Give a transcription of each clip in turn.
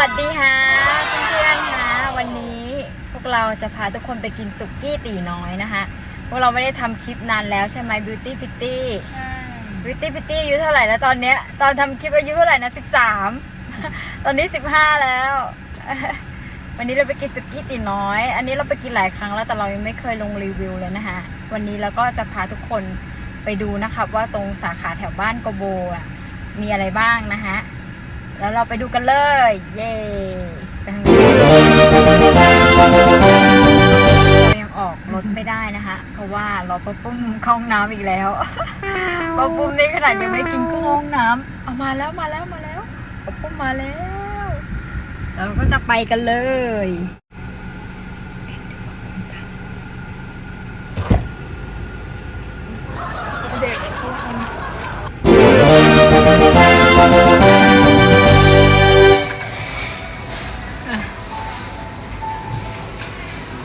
วัสดีค่ะเพื่อนๆค่ะวันนี้พวกเราจะพาทุกคนไปกินสุกี้ตีน้อยนะคะพวกเราไม่ได้ทำคลิปนานแล้วใช่ไหม Beauty Pitty ใช่ Beauty Pitty อายุเท่าไหร่แล้วตอนเนี้ยตอนทำคลิปอายุเท่าไหร่นะ13 ตอนนี้ 15 แล้ว วันนี้เราไปกินสุกี้ตีน้อย อันนี้เราไปกินหลายครั้งแล้วแต่เรายังไม่เคยลงรีวิวเลยนะคะวันนี้เราก็จะพาทุกคนไปดูนะคะว่าตรงสาขาแถวบ้านโกโบอะมีอะไรบ้างนะคะ แล้วเราไปดูกันเลย เย้ไปทางนี้เรายังออกรถไม่ได้นะคะ เพราะว่าเราปะปุ้มเข้าห้องน้ำอีกแล้วปะปุ้มนี่ขนาดยังไม่กินก็ห้องน้ำเอามาแล้วมาแล้วมาแล้วปะปุ้มมาแล้ว เราก็จะไปกันเลย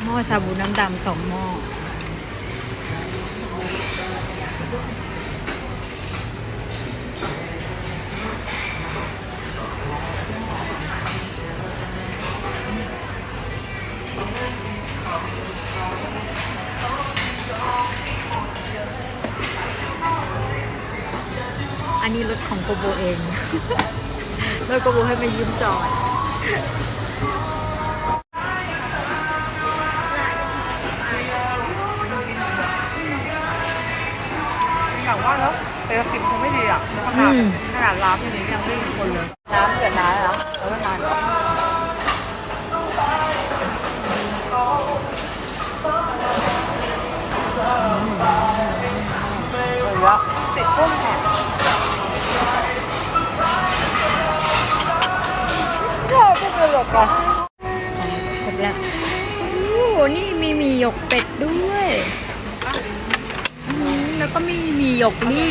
หม้อชาบูน้ำดำสองหม้ออันนี้รถของโกโบเองรถโกโบให้มายืมจอด ศรษฐกิจคงไม่ดีอะแล้วขนาดอืมขนาดร้านอย่างนี้ยังไม่มีคนเลยน้ำเดือดร้อนแล้วแล้วไม่มาเนาะ หมีหยกนี่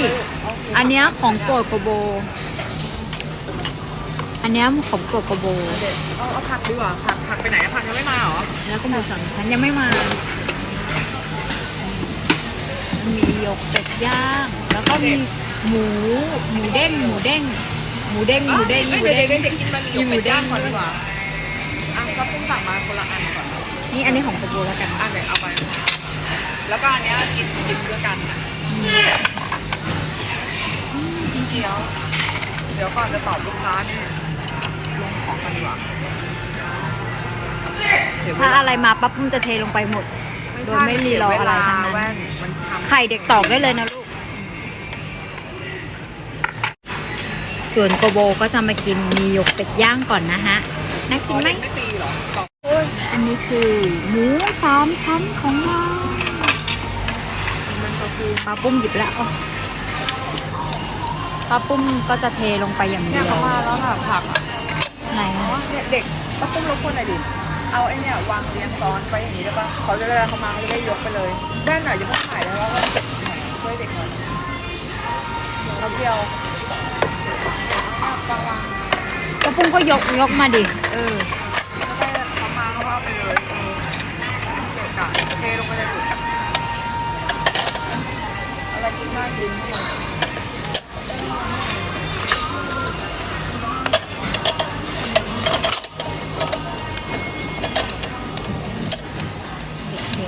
อันเนี้ยของโปรดโกโบ อันเนี้ยของโปรดโกโบเด็ดเอาเอาผักดีกว่าผักผักไปไหนอะผักยังไม่มาเหรอแล้วก็หมูสามชั้นยังไม่มา มีหยกเป็ดย่าง แล้วก็มีหมู หมูเด้ง หมูเด้ง หมูเด้ง หมูเด้ง หมูเดี๋ยวเด้ง เด็กๆกินบะหมี่หมูย่างก่อนดีกว่าอะก็ปุ้งสั่งมาคนละอันก่อนนี่อันนี้ของโกโบแล้วกัน อะเดี๋ยวเอาไป แล้วก็อันเนี้ยกินกินด้วยกันอะกิน เกี๊ยว เดี๋ยวก่อนจะตอบลูกค้านี่ลงของกันดีกว่าเดี๋ยวถ้าอะไรมาปั๊บปุ้มจะเทลงไปหมด โดยไม่รีรออะไรทั้งนั้นแว่นมันทำไข่เด็กตอกได้เลยนะลูก ส่วนโกโบก็จะมากินมีหยกเป็ดย่างก่อนนะฮะ น่ากินไหม ไม่ตีหรอตอบอันนี้คือหมูสามชั้นของเรามันก็คือ ปลาปุ้มหยิบแล้วอ๋อปลาปุ้มก็จะเทลงไปอย่างเดีเนี่ยยวเขามาแล้วค่ะผักไหนอ๋ออะเนี่ยเด็กก็ปุ้มรบกวนหน่อยดิ เอาไอ้เนี่ยวางเรียงซ้อนไปอย่างนี้ได้ปะเขาจะได้เขามาเขาจะได้ยกไปเลยแว่นหน่อยจะเพิ่งถ่ายแล้วว่าเด็กหน่อยช่วยเด็กหน่อยเราเดียวเอาวางวางปลาปุ้มก็ยกยกมาดิ เออ เท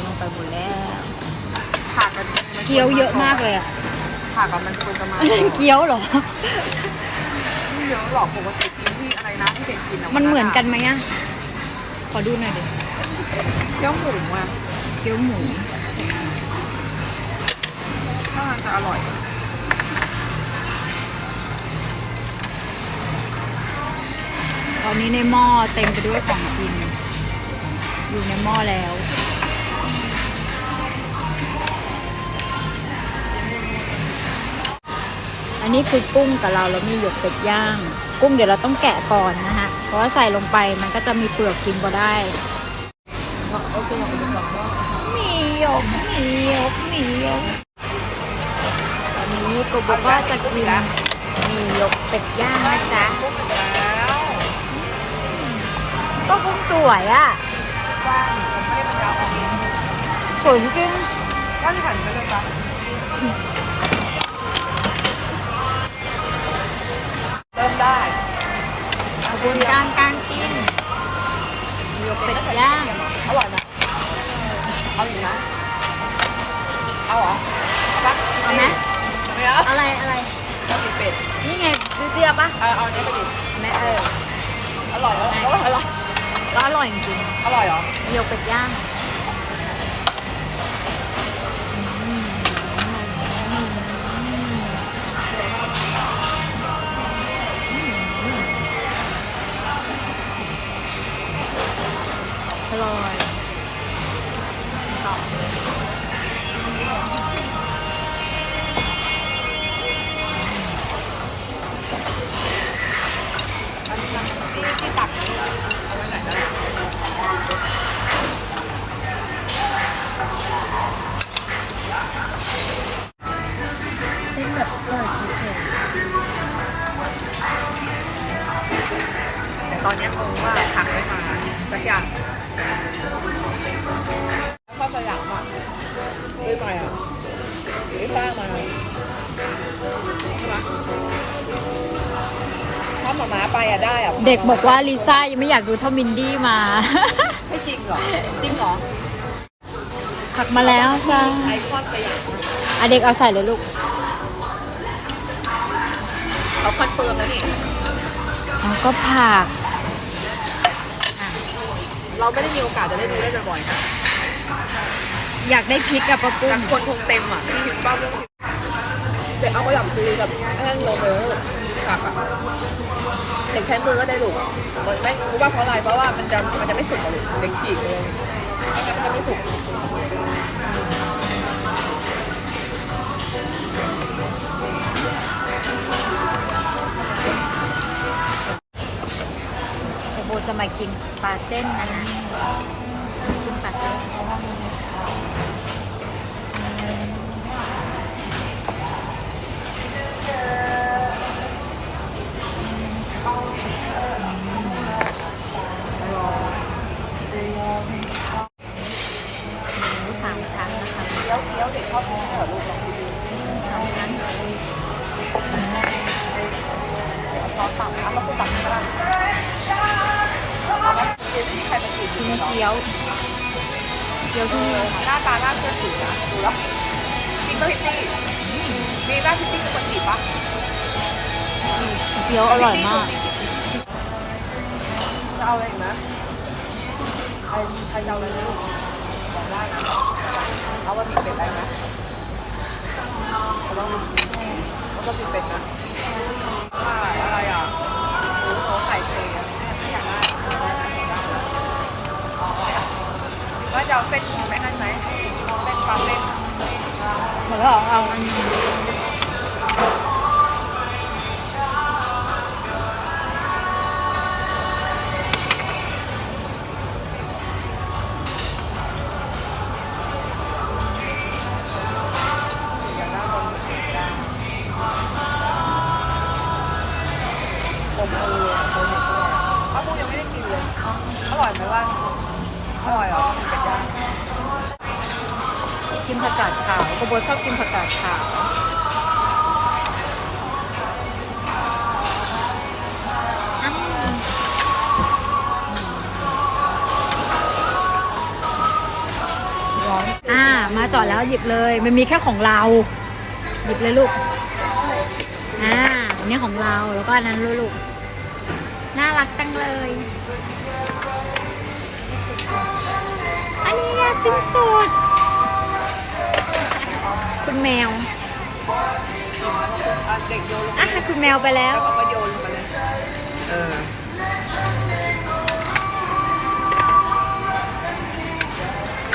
ลงไปหมดแล้วผักกันมันเกี๊ยวเยอะมากเลยอะผักกับมันควรจะมา เกี๊ยวเหรอ ไม่เยอะหรอกปกติกินที่อะไรนะที่เด็กกินอะมันเหมือนกันไหมอะขอดูหน่อยดิเกี๊ยวหมูอะเกี๊ยวหมูถ้ามันจะ อร่อย ตอนนี้ในหม้อเต็มไปด้วยของกิน อยู่ในหม้อแล้วอันนี้คือกุ้งกับเราแล้วมีหยกเป็ดย่าง กุ้งเดี๋ยวเราต้องแกะก่อนนะฮะเพราะว่าใส่ลงไปมันก็จะมีเปลือกกินก็ได้โอเคเราไปบอกว่ามีหยกมีหยกมีหยกตอนนี้ กูบอกว่าจะกินมีหยกเป็ดย่างนะจ๊ะปุ๊บแล้วก็กุ้งสวยอะว่างผมไม่ได้ปัญญาออกเองสวยจริงว่างหันไปเลยปะเริ่มได้ขอบคุณกลางกลางกินย่างอร่อยไหมเอาอีกนะเอาเหรอเอาปะเอาไหม ไม่เอาอะไรอะไรเอาปีเป็ดนี่ไงดูเตียปะเอาเอาอันนี้ไปดิแม่เอออร่อยอร่อยอร่อยอร่อยแล้วอร่อยจริงอร่อยเหรอๆมีหยกเป็ดย่าง อย่างแล้วข้าวสยามอะไม่ไปอะไม่สร้างมาใช่ไหมถ้าหมาม้าไปอะได้อะๆเด็กบอกว่าลิซ่ายังไม่อยากดูเท่ามินดี้มา ไม่จริงเหรอ จริงเหรอผักมาแล้วจ้าไอคอนสยามอะเด็กเอาใส่เลยลูกเขาคอนเฟิร์มแล้วนี่แล้วก็ผัก เราไม่ได้มีโอกาสจะได้ดูได้บ่อยๆนะอยากได้พริกกับปะปุ้แต่มคนคงเต็มอะที่เห็นบ้างเรื่องเด็กเอากระหล่ำปลีกับแห้งลงไปแล้วผักอะเด็กใช้มือก็ได้ลูกมันไม่รู้ว่าเพราะอะไรเพราะว่ามันจะมันจะไม่สุกอะลูกเด็กฉีกเลยมันจะไม่สุก จะมากินปลาเส้นนะนะชิมปลาเส้นหมูสามชั้นนะคะเคี้ยวเคี้ยวเด็กชอบกินเหรอลูกลองดูสามชั้นตอนตักเอามา ยวไม่มีใครมากินกินหรอเกี๊ยวเกี๊ยวเอที่อหน้าตาน่าเชื่อถือนะดูแล้วจริงป่ะพี่ตี้มีป่ะพี่ตี้เป็นคนจีบป่ะเกี๊ยวอร่อยมากจะเอาอะไรอีกไหมใครใครจะเอาอะไรลูกบอกได้นะเอาบะหมี่เป็ดได้ไหมเอาบะหมี่แล้วก็มีเป็ดนะ จะเอาเส้นไหมนั่นไหมเส้นปลาเส้นหมดแล้วเหรอเอาอันนี้ผมเออผมเออข้าวปูยังไม่ได้กินเลย อร่อยไหมว่า อร่อยเหรอ กินผักกาดขาวกระโบชอบกินผักกาดขาวอืมอ่ามาจอดแล้วหยิบเลย มันมีแค่ของเรา หยิบเลยลูก อ่าอันนี้ของเราแล้วก็อันนั้นลูกน่ารักจังเลย อันนี้สิ้นสุด คุณแมวอะเด็กโยนลงอะคุณแมวไปแล้ว แล้วเขาก็โยนลงไปเลย เออ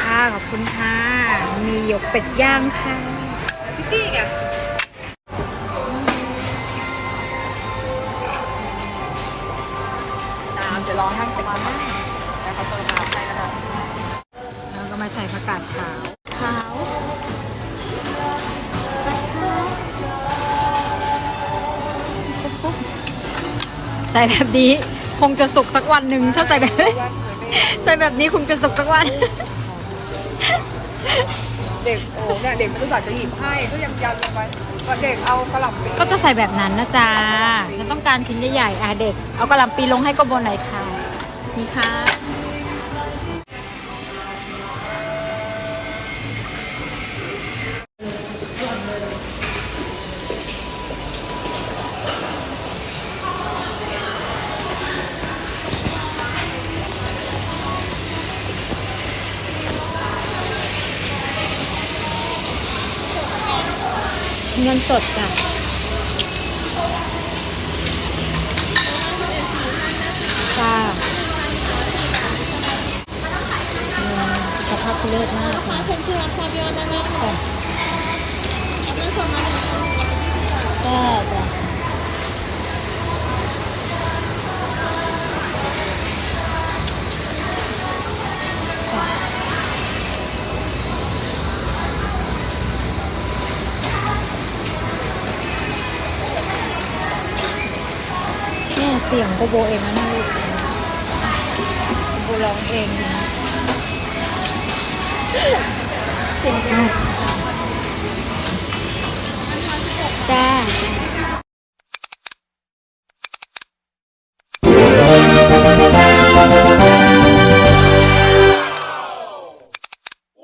ค่ะ ขอบคุณค่ะ มีหยกเป็ดย่างค่ะ ใส่ผักกาดขาวขาวใส่แบบนี้คงจะสุกสักวันหนึ่งถ้าใส่แบบใส่แบบนี้คงจะสุกสักวัน เด็กโอ้เนี่ยเด็กมันต้องจะหยิบให้ก็ยังยันลงไปว่าเด็กเอากระหล่ำปีก็จะใส่แบบนั้นนะจ๊ะฉันต้องการชิ้นใหญ่ๆอะเด็กเอากระหล่ำปีลงให้กบนหน่อยค่ะนี่ค่ะ เงินสดจ้ะจ้าอืมสภาพทุเรศมากฟ้าค่ะเซ็นชื่อรับทราบยอดได้ไหมคะจ้ะนั่นสองร้อยจ้าจ้ะ โกโบเองนะลูกโบร้องเองนะเจ๋งจ้า